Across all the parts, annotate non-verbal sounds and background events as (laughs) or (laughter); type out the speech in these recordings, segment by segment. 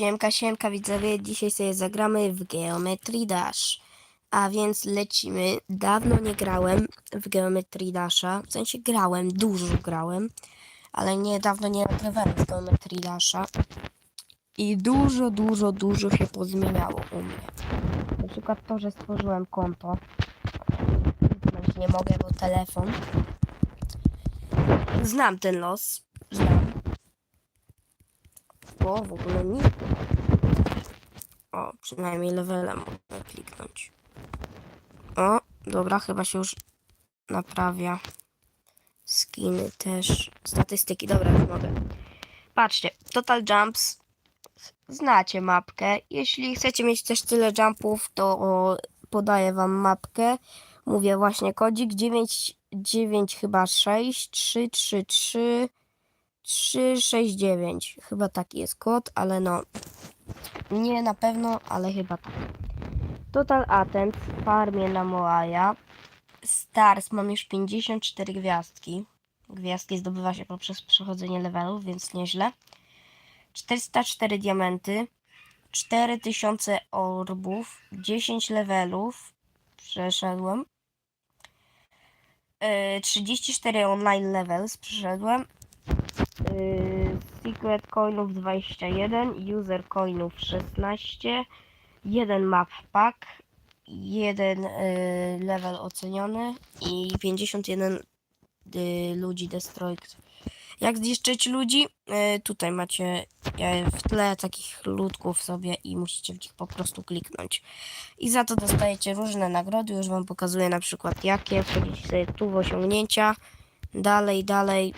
Siemka, siemka widzowie, dzisiaj sobie zagramy w Geometry Dash. A więc lecimy. Dawno nie grałem w Geometry Dasha, w sensie grałem, dużo grałem, ale niedawno nie nagrywałem z Geometry Dasha. I dużo, dużo, dużo się pozmieniało u mnie. Na przykład to, że stworzyłem konto. Nie mogę, bo telefon. Znam ten los. O, w ogóle nie. O, przynajmniej levela mogę kliknąć. O, dobra, chyba się już naprawia. Skiny też. Statystyki, dobra, już mogę. Patrzcie, Total Jumps. Znacie mapkę. Jeśli chcecie mieć też tyle jumpów, to podaję wam mapkę. Mówię właśnie kodzik 9, 9 chyba 6, 3, 3, 3. 369. Chyba taki jest kod, ale no. Nie na pewno, ale chyba tak. Total Attempts, farmie na Moaja. Stars mam już 54 gwiazdki. Gwiazdki zdobywa się poprzez przechodzenie levelów, więc nieźle. 404 diamenty. 4000 orbów. 10 levelów. Przeszedłem. Yy, 34 online levels przeszedłem. Yy, Secret coinów 21, user coinów 16, jeden map pack, jeden yy, level oceniony i 51 yy, ludzi destroyed. Jak zniszczyć ludzi? Tutaj macie w tle takich ludków sobie i musicie w nich po prostu kliknąć. I za to dostajecie różne nagrody, już wam pokazuję na przykład jakie. Wchodzicie sobie tu w osiągnięcia, dalej, dalej,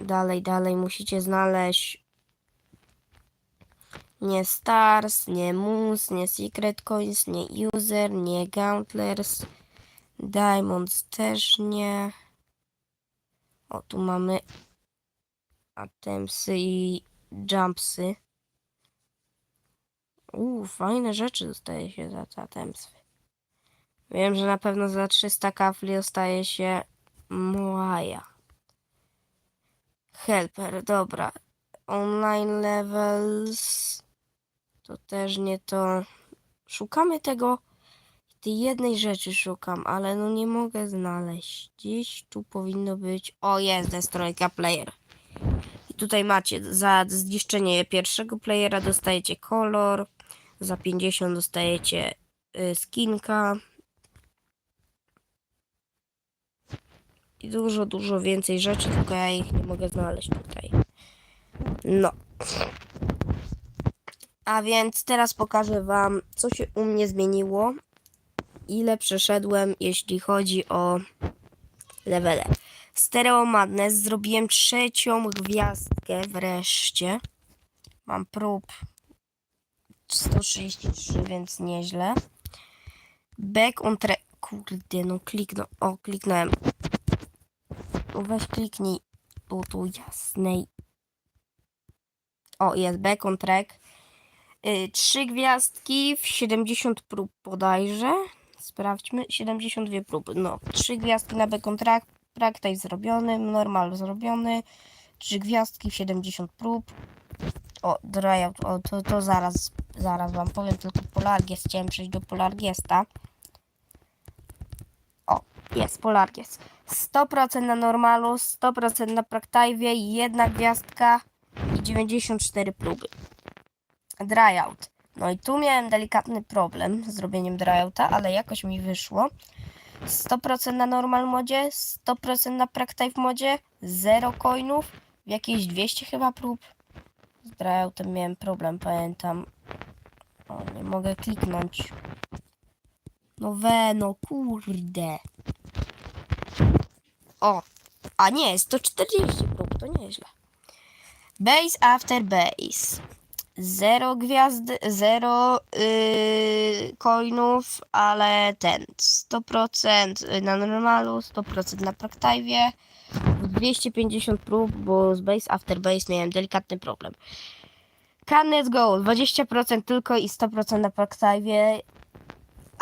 dalej, dalej musicie znaleźć nie Stars, nie Moose, nie Secret Coins, nie User, nie Gauntlers, Diamonds też nie. O, tu mamy Attempsy i Jumpsy. Uuu, fajne rzeczy dostaje się za te. Wiem, że na pewno za 300 kafli dostaje się Moaja. Helper, dobra. Online levels. To też nie to. Szukamy tego. Tej jednej rzeczy szukam, ale no nie mogę znaleźć. Gdzieś tu powinno być. O, jest Destroyka Player. I tutaj macie za zniszczenie pierwszego playera dostajecie kolor. Za 50 dostajecie y, skinka. I dużo, dużo więcej rzeczy, tylko ja ich nie mogę znaleźć tutaj. No. A więc teraz pokażę Wam, co się u mnie zmieniło. Ile przeszedłem, jeśli chodzi o levele. Stereo Madness zrobiłem trzecią gwiazdkę wreszcie. Mam prób 133, więc nieźle. Back on track. Kurde, no kliknę. O, kliknąłem. Weź kliknij tu, tu jasnej. O, jest back on track. Y, Trzy gwiazdki w 70 prób bodajże. Sprawdźmy. 72 próby. No, trzy gwiazdki na back on track. Praktaj zrobiony, normal zrobiony. Trzy gwiazdki w 70 prób. O, tryout. O, to, to zaraz, zaraz wam powiem. Tylko Polargies. Chciałem przejść do Polargiesta. O, jest Polargies. 100% na normalu, 100% na praktajwie, jedna gwiazdka i 94 próby. Dryout. No i tu miałem delikatny problem z zrobieniem dryouta, ale jakoś mi wyszło. 100% na normal modzie, 100% na praktajw modzie, 0 coinów, jakieś 200 chyba prób. Z dryoutem miałem problem, pamiętam. O, nie mogę kliknąć. No we, no kurde. O, a nie, 140 prób, to nieźle. Base after base. Zero gwiazd, zero yy, coinów, ale ten 100% na normalu, 100% na praktajwie, 250 prób, bo z base after base miałem delikatny problem. Cannet Go 20% tylko i 100% na praktajwie,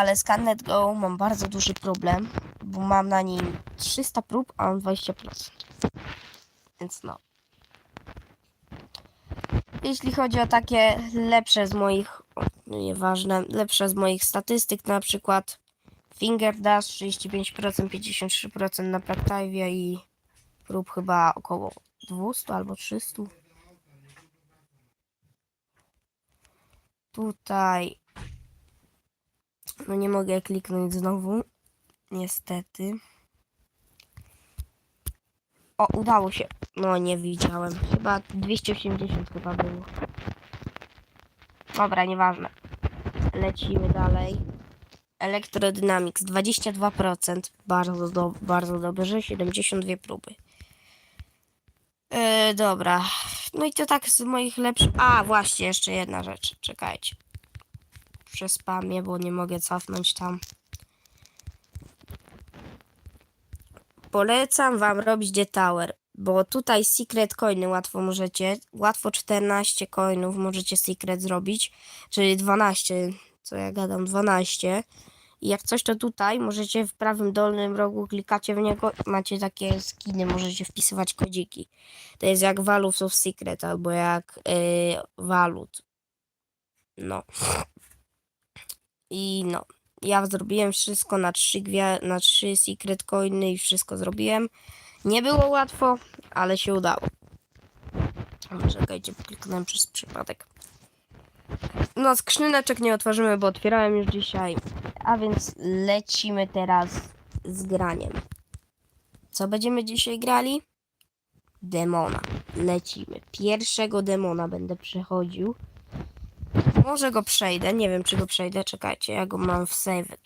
ale z Cannet Go mam bardzo duży problem, bo mam na nim 300 prób, a on 20%. Więc no. jeśli chodzi o takie lepsze z moich, no nieważne, lepsze z moich statystyk, na przykład Finger Dash 35%, 53% na Praktiwie i prób chyba około 200 albo 300. Tutaj no nie mogę kliknąć znowu, niestety. O, udało się. No, nie widziałem. Chyba 280 chyba było. Dobra, nieważne. Lecimy dalej. Electrodynamics 22%. Bardzo, do, bardzo dobrze. 72 próby. Yy, dobra. No i to tak z moich lepszych... A, właśnie, jeszcze jedna rzecz. Czekajcie. Przespamię, bo nie mogę cofnąć tam. Polecam wam robić The Tower, bo tutaj secret coiny łatwo możecie, łatwo 14 coinów możecie secret zrobić, czyli 12, co ja gadam, 12. I jak coś to tutaj możecie w prawym dolnym rogu klikacie w niego, macie takie skiny, możecie wpisywać kodziki. To jest jak Values of Secret albo jak yy, Valut. No. I no. Ja zrobiłem wszystko na trzy, na trzy secret coiny i wszystko zrobiłem. Nie było łatwo, ale się udało. Czekajcie, kliknąłem przez przypadek. No, skrzyneczek nie otworzymy, bo otwierałem już dzisiaj. A więc lecimy teraz z graniem. Co będziemy dzisiaj grali? Demona. Lecimy. Pierwszego demona będę przechodził. Może go przejdę, nie wiem czy go przejdę, czekajcie, ja go mam w saved.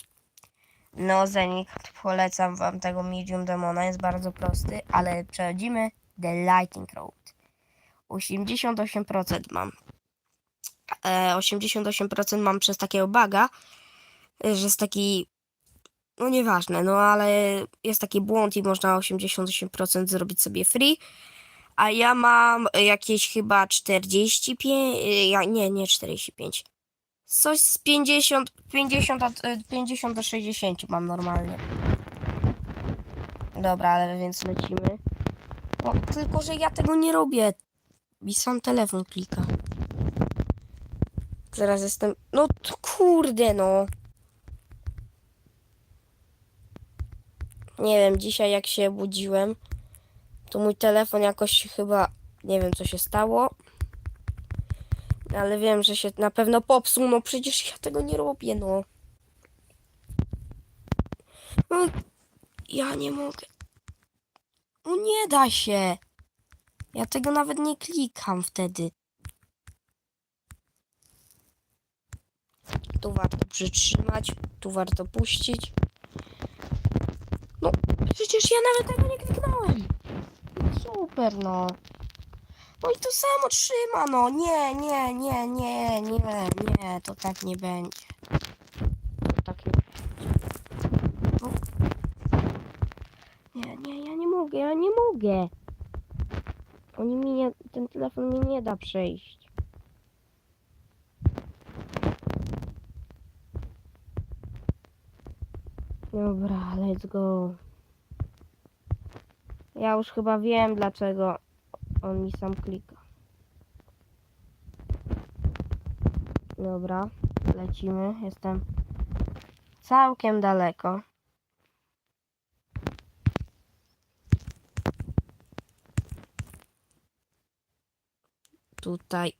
No Zenik, polecam wam tego Medium Demona, jest bardzo prosty, ale przechodzimy The Lightning Road. 88% mam. E, 88% mam przez takiego baga, e, że jest taki, no nieważne, no ale jest taki błąd i można 88% zrobić sobie free. A ja mam jakieś chyba 45, y, ja, nie, nie 45. Coś z 50, 50, od, y, 50 do 60 mam normalnie. Dobra, ale więc lecimy. No, tylko, że ja tego nie robię. Mi sam telefon klika. Zaraz jestem... No kurde no. Nie wiem, dzisiaj jak się budziłem, to mój telefon jakoś chyba, nie wiem co się stało, ale wiem, że się na pewno popsuł, no przecież ja tego nie robię, no. No, ja nie mogę. No nie da się. Ja tego nawet nie klikam wtedy. Tu warto przytrzymać, tu warto puścić. No, przecież ja nawet tego nie kliknąłem. Super, no. No i to samo trzyma, no. Nie, nie, nie, nie, nie, nie. To tak nie będzie. To tak nie będzie. Nie, nie, ja nie mogę, ja nie mogę. Oni mi nie, ten telefon mi nie da przejść. Dobra, let's go. Ja już chyba wiem, dlaczego on mi sam klika. Dobra, lecimy. Jestem całkiem daleko. Tutaj.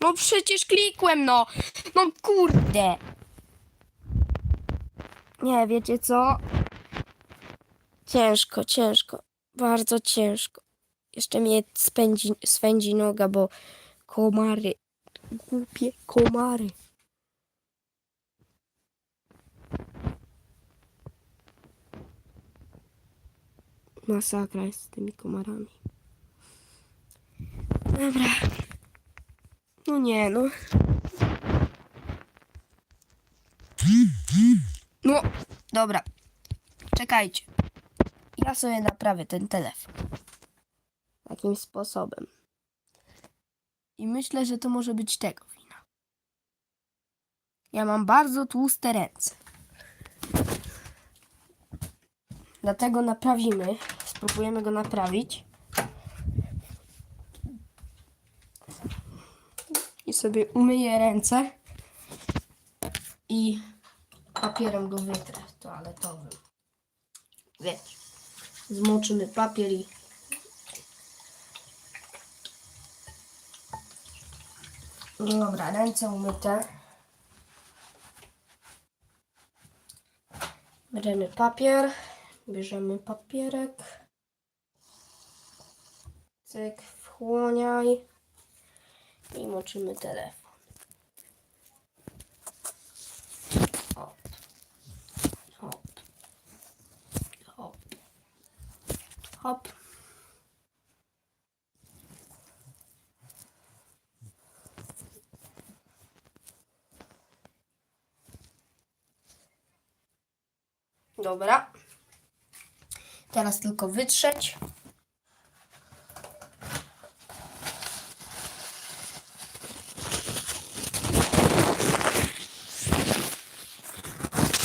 No przecież klikłem, no! No kurde! Nie, wiecie co? Ciężko, ciężko. Bardzo ciężko. Jeszcze mnie spędzi, swędzi noga, bo komary. Głupie komary. Masakra jest z tymi komarami. Dobra. No nie, no. No, dobra. Czekajcie. Ja sobie naprawię ten telefon. Takim sposobem. I myślę, że to może być tego wina. Ja mam bardzo tłuste ręce. Dlatego naprawimy. Spróbujemy go naprawić. i sobie umyję ręce i papierem go wytrę toaletowym. Wiecie, zmoczymy papier i Dobra, ręce umyte. Bierzemy papier, bierzemy papierek. Cyk, wchłaniaj i moczymy telefon. Hop, hop, hop, hop. Dobra. Teraz tylko wytrzeć.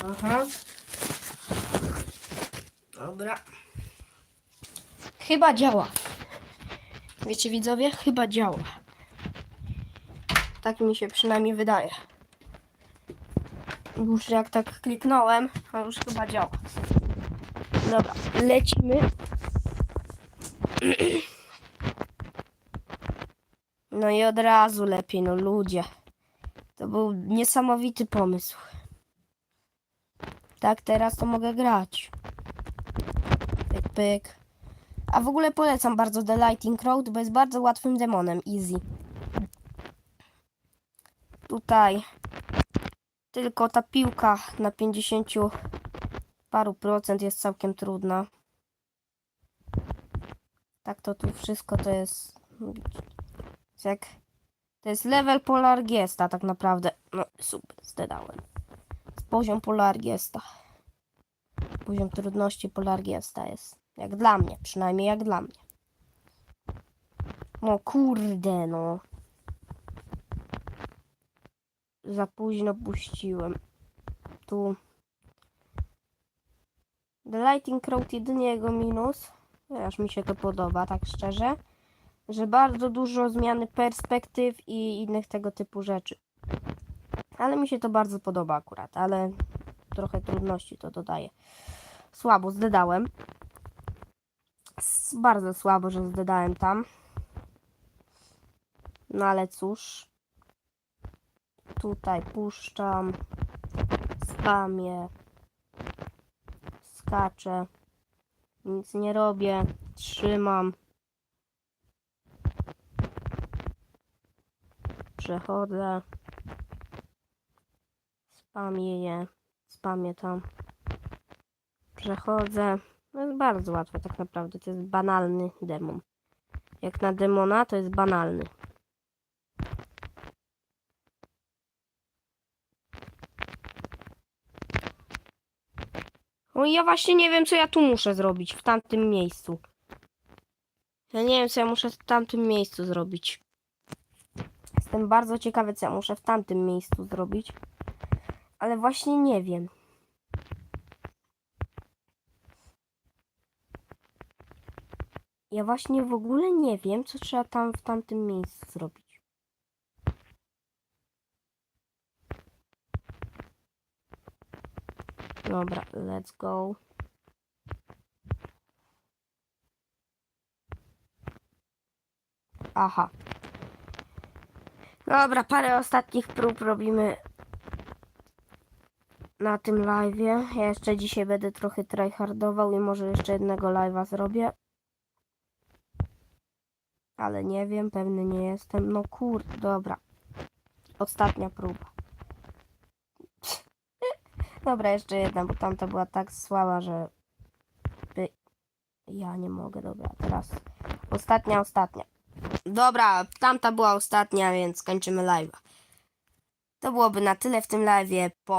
Aha. Dobra. Chyba działa. Wiecie widzowie? Chyba działa. Tak mi się przynajmniej wydaje. Już jak tak kliknąłem, to już chyba działa. Dobra, lecimy. (clears throat) No i od razu lepiej, no ludzie. To był niesamowity pomysł. Tak, teraz to mogę grać. Pyk, pyk. A w ogóle polecam bardzo The Lighting Road, bo jest bardzo łatwym demonem. Easy. Tutaj tylko ta piłka na 50 paru procent jest całkiem trudna. Tak to tu wszystko to jest jak to jest level Polargesta tak naprawdę. No super, zdedałem. Poziom Polargesta. Poziom trudności Polargesta jest. Jak dla mnie, przynajmniej jak dla mnie. No kurde no. Za późno puściłem. Tu. The Lighting Road jedynie jego minus, aż mi się to podoba, tak szczerze, że bardzo dużo zmiany perspektyw i innych tego typu rzeczy. Ale mi się to bardzo podoba akurat, ale trochę trudności to dodaje. Słabo zdedałem. Bardzo słabo, że zdedałem tam. No ale cóż. Tutaj puszczam. Spamię. Skaczę. Nic nie robię. Trzymam. Przechodzę. Spamię je. Spamię tam. Przechodzę. No jest bardzo łatwe tak naprawdę. To jest banalny demon. Jak na demona to jest banalny. No ja właśnie nie wiem, co ja tu muszę zrobić w tamtym miejscu. Ja nie wiem, co ja muszę w tamtym miejscu zrobić. Jestem bardzo ciekawy, co ja muszę w tamtym miejscu zrobić. Ale właśnie nie wiem. Ja właśnie w ogóle nie wiem, co trzeba tam w tamtym miejscu zrobić. Dobra, let's go. Aha. Dobra, parę ostatnich prób robimy na tym live'ie. Ja jeszcze dzisiaj będę trochę tryhardował i może jeszcze jednego live'a zrobię. Ale nie wiem, pewny nie jestem. No kurde, dobra. Ostatnia próba. (laughs) Dobra, jeszcze jedna, bo tamta była tak słaba, że... Ja nie mogę, dobra, teraz... Ostatnia, ostatnia. Dobra, tamta była ostatnia, więc kończymy live'a. To byłoby na tyle w tym live'ie. Po